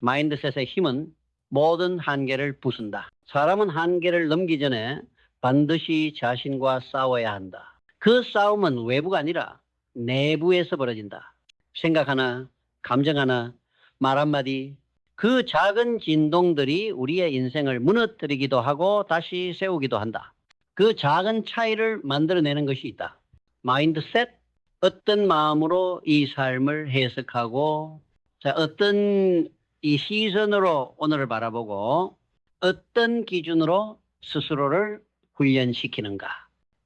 마인드셋의 힘은 모든 한계를 부순다. 사람은 한계를 넘기 전에 반드시 자신과 싸워야 한다. 그 싸움은 외부가 아니라 내부에서 벌어진다. 생각 하나, 감정 하나, 말 한마디, 그 작은 진동들이 우리의 인생을 무너뜨리기도 하고 다시 세우기도 한다. 그 작은 차이를 만들어내는 것이 있다. 마인드셋, 어떤 마음으로 이 삶을 해석하고, 자, 어떤 이 시선으로 오늘을 바라보고, 어떤 기준으로 스스로를 훈련시키는가.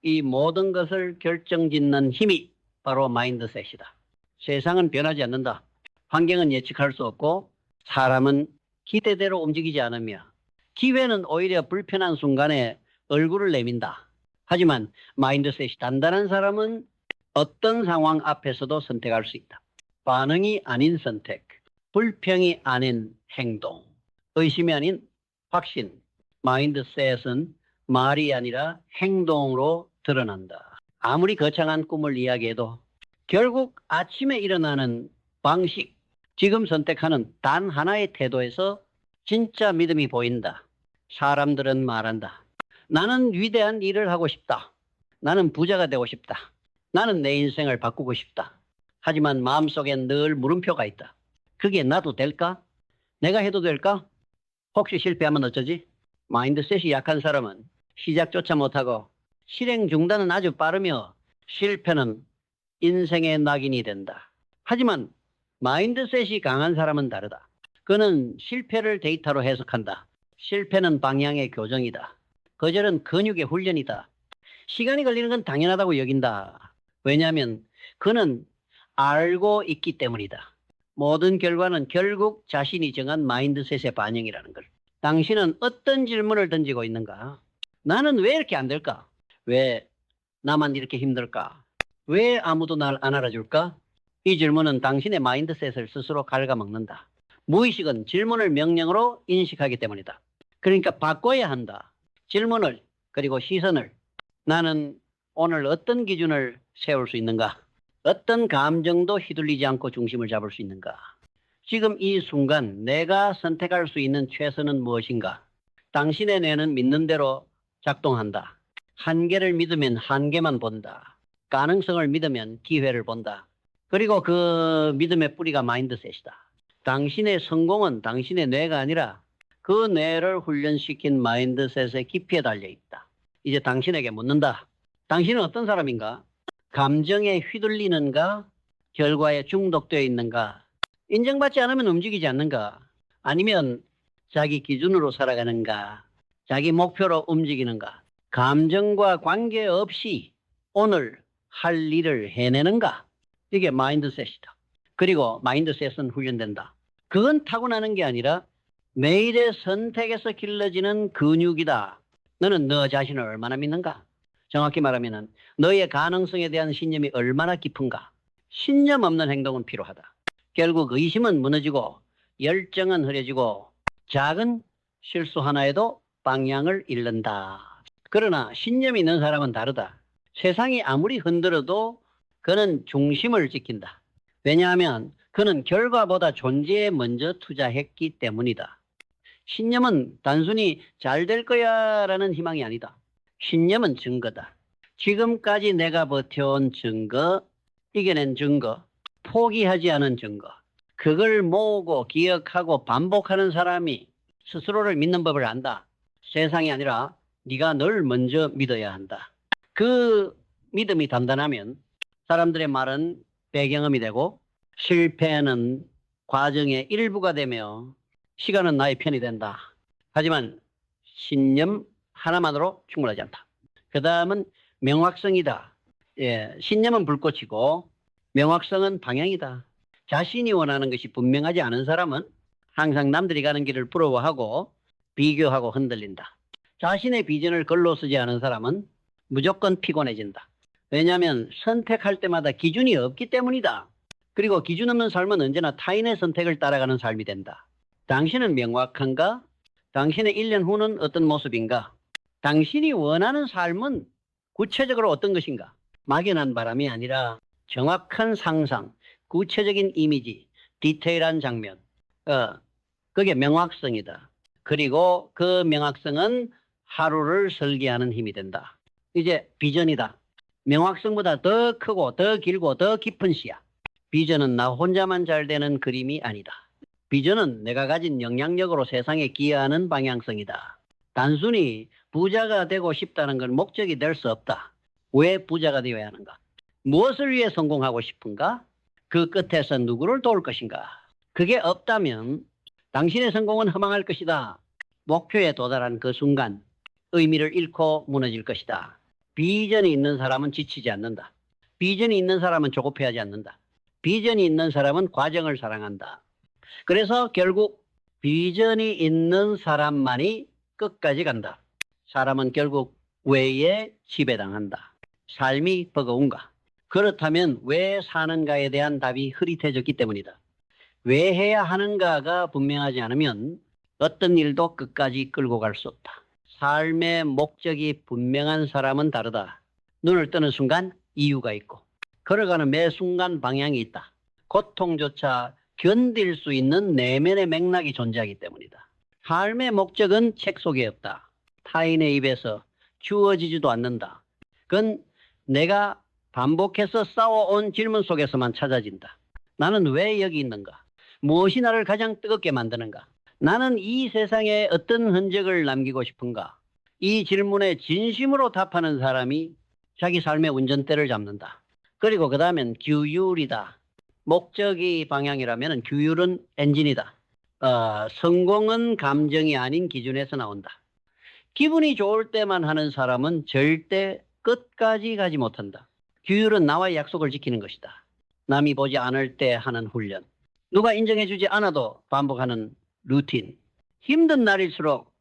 이 모든 것을 결정짓는 힘이 바로 마인드셋이다. 세상은 변하지 않는다. 환경은 예측할 수 없고, 사람은 기대대로 움직이지 않으며, 기회는 오히려 불편한 순간에 얼굴을 내민다. 하지만 마인드셋이 단단한 사람은 어떤 상황 앞에서도 선택할 수 있다. 반응이 아닌 선택, 불평이 아닌 행동, 의심이 아닌 확신. 마인드셋은 말이 아니라 행동으로 드러난다. 아무리 거창한 꿈을 이야기해도 결국 아침에 일어나는 방식, 지금 선택하는 단 하나의 태도에서 진짜 믿음이 보인다. 사람들은 말한다. 나는 위대한 일을 하고 싶다. 나는 부자가 되고 싶다. 나는 내 인생을 바꾸고 싶다. 하지만 마음속엔 늘 물음표가 있다. 그게 나도 될까? 내가 해도 될까? 혹시 실패하면 어쩌지? 마인드셋이 약한 사람은 시작조차 못하고 실행 중단은 아주 빠르며 실패는 인생의 낙인이 된다. 하지만 마인드셋이 강한 사람은 다르다. 그는 실패를 데이터로 해석한다. 실패는 방향의 교정이다. 거절은 근육의 훈련이다. 시간이 걸리는 건 당연하다고 여긴다. 왜냐하면 그는 알고 있기 때문이다. 모든 결과는 결국 자신이 정한 마인드셋의 반영이라는 걸. 당신은 어떤 질문을 던지고 있는가? 나는 왜 이렇게 안 될까? 왜 나만 이렇게 힘들까? 왜 아무도 날 안 알아줄까? 이 질문은 당신의 마인드셋을 스스로 갉아먹는다. 무의식은 질문을 명령으로 인식하기 때문이다. 그러니까 바꿔야 한다. 질문을 그리고 시선을 나는 오늘 어떤 기준을 세울 수 있는가? 어떤 감정도 휘둘리지 않고 중심을 잡을 수 있는가? 지금 이 순간 내가 선택할 수 있는 최선은 무엇인가? 당신의 뇌는 믿는 대로 작동한다. 한계를 믿으면 한계만 본다. 가능성을 믿으면 기회를 본다. 그리고 그 믿음의 뿌리가 마인드셋이다. 당신의 성공은 당신의 뇌가 아니라 그 뇌를 훈련시킨 마인드셋의 깊이에 달려 있다. 이제 당신에게 묻는다. 당신은 어떤 사람인가? 감정에 휘둘리는가? 결과에 중독되어 있는가? 인정받지 않으면 움직이지 않는가? 아니면 자기 기준으로 살아가는가? 자기 목표로 움직이는가? 감정과 관계없이 오늘 할 일을 해내는가? 이게 마인드셋이다. 그리고 마인드셋은 훈련된다. 그건 타고나는 게 아니라 매일의 선택에서 길러지는 근육이다. 너는 너 자신을 얼마나 믿는가? 정확히 말하면 너의 가능성에 대한 신념이 얼마나 깊은가? 신념 없는 행동은 필요하다. 결국 의심은 무너지고 열정은 흐려지고 작은 실수 하나에도 방향을 잃는다. 그러나 신념이 있는 사람은 다르다. 세상이 아무리 흔들어도 그는 중심을 지킨다. 왜냐하면 그는 결과보다 존재에 먼저 투자했기 때문이다. 신념은 단순히 잘 될 거야 라는 희망이 아니다. 신념은 증거다. 지금까지 내가 버텨온 증거, 이겨낸 증거, 포기하지 않은 증거. 그걸 모으고 기억하고 반복하는 사람이 스스로를 믿는 법을 안다. 세상이 아니라 네가 널 먼저 믿어야 한다. 그 믿음이 단단하면 사람들의 말은 배경음이 되고 실패는 과정의 일부가 되며 시간은 나의 편이 된다. 하지만 신념 하나만으로 충분하지 않다. 그 다음은 명확성이다. 예, 신념은 불꽃이고 명확성은 방향이다. 자신이 원하는 것이 분명하지 않은 사람은 항상 남들이 가는 길을 부러워하고 비교하고 흔들린다. 자신의 비전을 글로 쓰지 않은 사람은 무조건 피곤해진다. 왜냐하면 선택할 때마다 기준이 없기 때문이다. 그리고 기준 없는 삶은 언제나 타인의 선택을 따라가는 삶이 된다. 당신은 명확한가? 당신의 1년 후는 어떤 모습인가? 당신이 원하는 삶은 구체적으로 어떤 것인가? 막연한 바람이 아니라 정확한 상상, 구체적인 이미지, 디테일한 장면. 어, 그게 명확성이다. 그리고 그 명확성은 하루를 설계하는 힘이 된다. 이제 비전이다. 명확성보다 더 크고 더 길고 더 깊은 시야. 비전은 나 혼자만 잘 되는 그림이 아니다. 비전은 내가 가진 영향력으로 세상에 기여하는 방향성이다. 단순히 부자가 되고 싶다는 건 목적이 될 수 없다. 왜 부자가 되어야 하는가? 무엇을 위해 성공하고 싶은가? 그 끝에서 누구를 도울 것인가? 그게 없다면 당신의 성공은 허망할 것이다. 목표에 도달한 그 순간 의미를 잃고 무너질 것이다. 비전이 있는 사람은 지치지 않는다. 비전이 있는 사람은 조급해하지 않는다. 비전이 있는 사람은 과정을 사랑한다. 그래서 결국 비전이 있는 사람만이 끝까지 간다. 사람은 결국 왜에 지배당한다. 삶이 버거운가? 그렇다면 왜 사는가에 대한 답이 흐릿해졌기 때문이다. 왜 해야 하는가가 분명하지 않으면 어떤 일도 끝까지 끌고 갈 수 없다. 삶의 목적이 분명한 사람은 다르다. 눈을 뜨는 순간 이유가 있고 걸어가는 매 순간 방향이 있다. 고통조차 견딜 수 있는 내면의 맥락이 존재하기 때문이다. 삶의 목적은 책 속에 없다. 타인의 입에서 주어지지도 않는다. 그건 내가 반복해서 싸워온 질문 속에서만 찾아진다. 나는 왜 여기 있는가? 무엇이 나를 가장 뜨겁게 만드는가? 나는 이 세상에 어떤 흔적을 남기고 싶은가? 이 질문에 진심으로 답하는 사람이 자기 삶의 운전대를 잡는다. 그리고 그 다음엔 규율이다. 목적이 방향이라면 규율은 엔진이다. 어, 성공은 감정이 아닌 기준에서 나온다. 기분이 좋을 때만 하는 사람은 절대 끝까지 가지 못한다. 규율은 나와의 약속을 지키는 것이다. 남이 보지 않을 때 하는 훈련. 누가 인정해주지 않아도 반복하는 루틴. 힘든 날일수록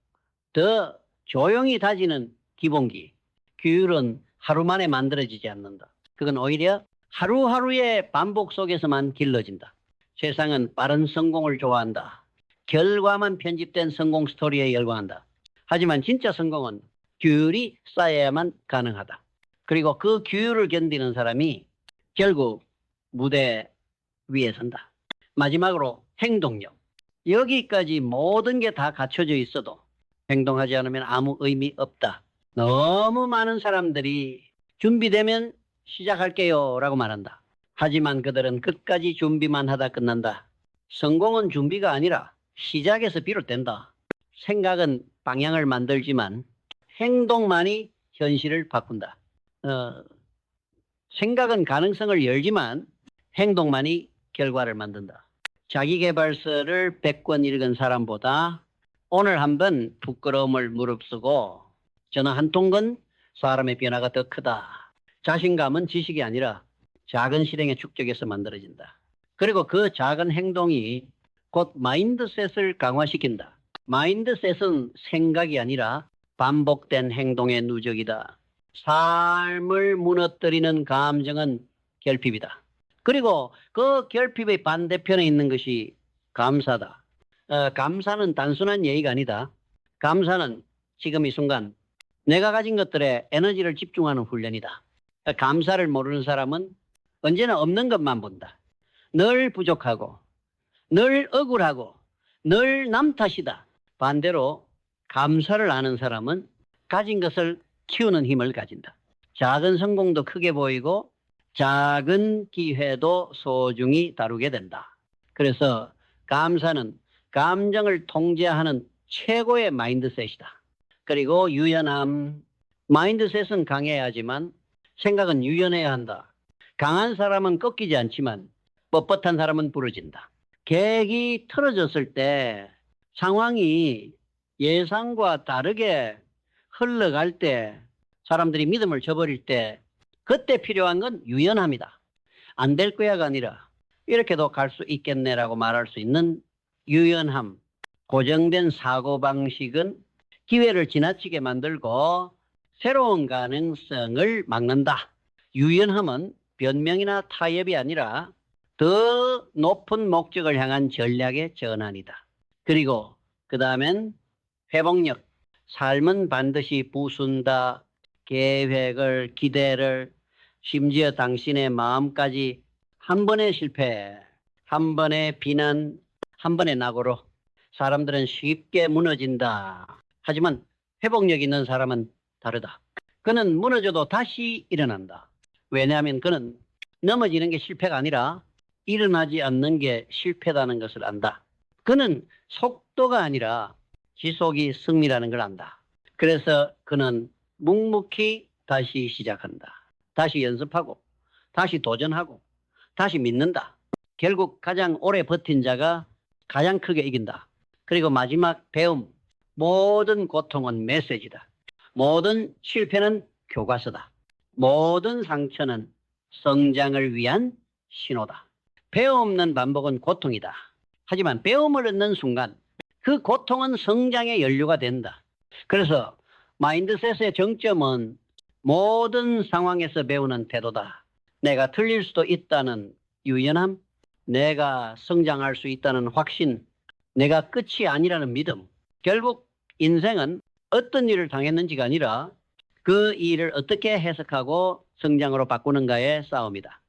더 조용히 다지는 기본기. 규율은 하루 만에 만들어지지 않는다. 그건 오히려 하루하루의 반복 속에서만 길러진다. 세상은 빠른 성공을 좋아한다. 결과만 편집된 성공 스토리에 열광한다. 하지만 진짜 성공은 규율이 쌓여야만 가능하다. 그리고 그 규율을 견디는 사람이 결국 무대 위에 선다. 마지막으로 행동력. 여기까지 모든 게 다 갖춰져 있어도 행동하지 않으면 아무 의미 없다. 너무 많은 사람들이 준비되면 시작할게요 라고 말한다. 하지만 그들은 끝까지 준비만 하다 끝난다. 성공은 준비가 아니라 시작에서 비롯된다. 생각은 방향을 만들지만 행동만이 현실을 바꾼다. 어, 생각은 가능성을 열지만 행동만이 결과를 만든다. 자기개발서를 100권 읽은 사람보다 오늘 한번 부끄러움을 무릅쓰고 전화 한 통건 사람의 변화가 더 크다. 자신감은 지식이 아니라 작은 실행의 축적에서 만들어진다. 그리고 그 작은 행동이 곧 마인드셋을 강화시킨다. 마인드셋은 생각이 아니라 반복된 행동의 누적이다. 삶을 무너뜨리는 감정은 결핍이다. 그리고 그 결핍의 반대편에 있는 것이 감사다. 어, 감사는 단순한 예의가 아니다. 감사는 지금 이 순간 내가 가진 것들에 에너지를 집중하는 훈련이다. 감사를 모르는 사람은 언제나 없는 것만 본다. 늘 부족하고, 늘 억울하고, 늘 남 탓이다. 반대로 감사를 아는 사람은 가진 것을 키우는 힘을 가진다. 작은 성공도 크게 보이고 작은 기회도 소중히 다루게 된다. 그래서 감사는 감정을 통제하는 최고의 마인드셋이다. 그리고 유연함. 마인드셋은 강해야 하지만 생각은 유연해야 한다. 강한 사람은 꺾이지 않지만 뻣뻣한 사람은 부러진다. 계획이 틀어졌을 때 상황이 예상과 다르게 흘러갈 때 사람들이 믿음을 저버릴 때 그때 필요한 건 유연함이다. 안 될 거야가 아니라 이렇게도 갈 수 있겠네라고 말할 수 있는 유연함. 고정된 사고방식은 기회를 지나치게 만들고 새로운 가능성을 막는다. 유연함은 변명이나 타협이 아니라 더 높은 목적을 향한 전략의 전환이다. 그리고 그 다음엔 회복력. 삶은 반드시 부순다. 계획을, 기대를, 심지어 당신의 마음까지 한 번의 실패, 한 번의 비난, 한 번의 낙오로 사람들은 쉽게 무너진다. 하지만 회복력 있는 사람은 다르다. 그는 무너져도 다시 일어난다. 왜냐하면 그는 넘어지는 게 실패가 아니라 일어나지 않는 게 실패다는 것을 안다. 그는 속도가 아니라 지속이 승리라는 걸 안다. 그래서 그는 묵묵히 다시 시작한다. 다시 연습하고, 다시 도전하고, 다시 믿는다. 결국 가장 오래 버틴 자가 가장 크게 이긴다. 그리고 마지막 배움. 모든 고통은 메시지다. 모든 실패는 교과서다. 모든 상처는 성장을 위한 신호다. 배움 없는 반복은 고통이다. 하지만 배움을 얻는 순간 그 고통은 성장의 연료가 된다. 그래서 마인드셋의 정점은 모든 상황에서 배우는 태도다. 내가 틀릴 수도 있다는 유연함, 내가 성장할 수 있다는 확신, 내가 끝이 아니라는 믿음. 결국 인생은 어떤 일을 당했는지가 아니라 그 일을 어떻게 해석하고 성장으로 바꾸는가의 싸움이다.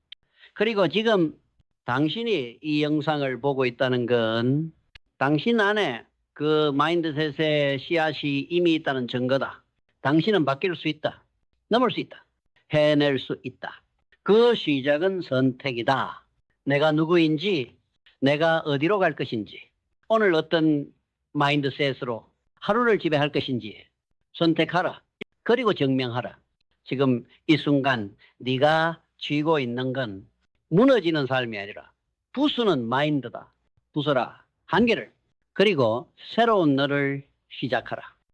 그리고 지금 당신이 이 영상을 보고 있다는 건 당신 안에 그 마인드셋의 씨앗이 이미 있다는 증거다. 당신은 바뀔 수 있다. 넘을 수 있다. 해낼 수 있다. 그 시작은 선택이다. 내가 누구인지, 내가 어디로 갈 것인지, 오늘 어떤 마인드셋으로 하루를 지배할 것인지 선택하라. 그리고 증명하라. 지금 이 순간 네가 쥐고 있는 건 무너지는 삶이 아니라 부수는 마인드다. 부숴라. 한계를. 그리고 새로운 너를 시작하라.